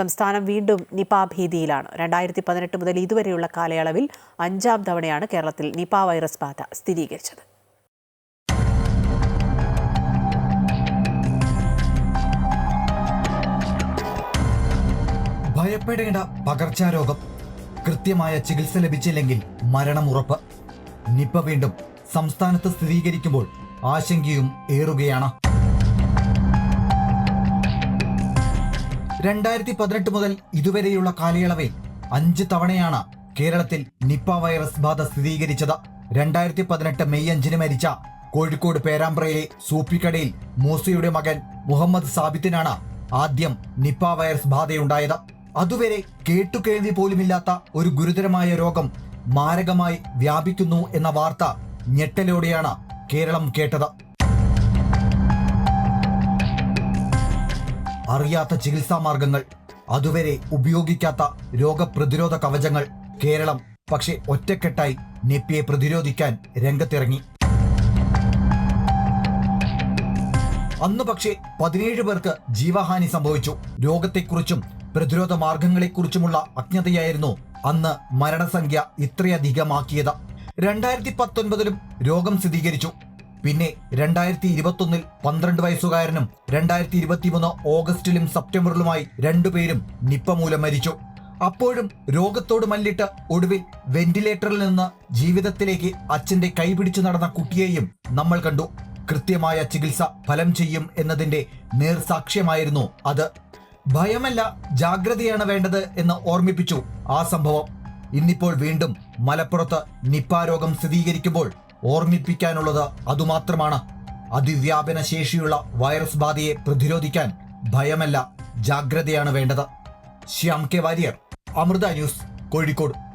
സംസ്ഥാനം വീണ്ടും നിപ ഭീതിയിലാണ്. രണ്ടായിരത്തി പതിനെട്ട് മുതൽ ഇതുവരെയുള്ള കാലയളവിൽ അഞ്ചാം തവണയാണ് കേരളത്തിൽ നിപ വൈറസ് ബാധ സ്ഥിരീകരിച്ചത്. ഭയപ്പെടേണ്ട പകർച്ചാരോഗം. കൃത്യമായ ചികിത്സ ലഭിച്ചില്ലെങ്കിൽ മരണമുറപ്പ് നിപ വീണ്ടും സംസ്ഥാനത്ത് സ്ഥിരീകരിക്കുമ്പോൾ ആശങ്കയും ഏറുകയാണ്. രണ്ടായിരത്തി പതിനെട്ട് മുതൽ ഇതുവരെയുള്ള കാലയളവിൽ അഞ്ച് തവണയാണ് കേരളത്തിൽ നിപ്പ വൈറസ് ബാധ സ്ഥിരീകരിച്ചത്. രണ്ടായിരത്തി പതിനെട്ട് മെയ് അഞ്ചിന് മരിച്ച കോഴിക്കോട് പേരാമ്പ്രയിലെ സൂപ്പിക്കടയിൽ മൂസയുടെ മകൻ മുഹമ്മദ് സാബിത്തിനാണ് ആദ്യം നിപ്പ വൈറസ് ബാധയുണ്ടായത്. അതുവരെ കേട്ടുകേൾവി പോലുമില്ലാത്ത ഒരു ഗുരുതരമായ രോഗം മാരകമായി വ്യാപിക്കുന്നു എന്ന വാർത്ത ഞെട്ടലോടെയാണ് കേരളം കേട്ടത്. അറിയാത്ത ചികിത്സാ മാർഗങ്ങൾ അതുവരെ ഉപയോഗിക്കാത്ത രോഗപ്രതിരോധ കവചങ്ങൾ. കേരളം പക്ഷെ ഒറ്റക്കെട്ടായി നിപ്പയെ പ്രതിരോധിക്കാൻ രംഗത്തിറങ്ങി. അന്ന് പക്ഷേ പതിനേഴ് പേർക്ക് ജീവഹാനി സംഭവിച്ചു. രോഗത്തെക്കുറിച്ചും പ്രതിരോധ മാർഗങ്ങളെക്കുറിച്ചുമുള്ള അജ്ഞതയായിരുന്നു അന്ന് മരണസംഖ്യ ഇത്രയധികമാക്കിയത്. രണ്ടായിരത്തി പത്തൊൻപതിലും രോഗം സ്ഥിരീകരിച്ചു. പിന്നെ രണ്ടായിരത്തി ഇരുപത്തൊന്നിൽ പന്ത്രണ്ട് വയസ്സുകാരനും രണ്ടായിരത്തി ഇരുപത്തിമൂന്ന് ഓഗസ്റ്റിലും സെപ്റ്റംബറിലുമായി രണ്ടുപേരും നിപ്പ മൂലം മരിച്ചു. അപ്പോഴും രോഗത്തോട് മല്ലിട്ട് ഒടുവിൽ വെന്റിലേറ്ററിൽ നിന്ന് ജീവിതത്തിലേക്ക് അച്ഛന്റെ കൈപിടിച്ചു നടന്ന കുട്ടിയെയും നമ്മൾ കണ്ടു. കൃത്യമായ ചികിത്സ ഫലം ചെയ്യും എന്നതിന്റെ നേർസാക്ഷ്യമായിരുന്നു അത്. ഭയമല്ല ജാഗ്രതയാണ് വേണ്ടത് എന്ന് ഓർമ്മിപ്പിച്ചു ആ സംഭവം. ഇന്നിപ്പോൾ വീണ്ടും മലപ്പുറത്ത് നിപ്പ രോഗം സ്ഥിരീകരിക്കുമ്പോൾ ഓർമ്മിപ്പിക്കാനുള്ളത് അതുമാത്രമാണ്. അതിവ്യാപന ശേഷിയുള്ള വൈറസ് ബാധയെ പ്രതിരോധിക്കാൻ ഭയമല്ല ജാഗ്രതയാണ് വേണ്ടത്. Shyam K Warrier Amrita news Kozhikode.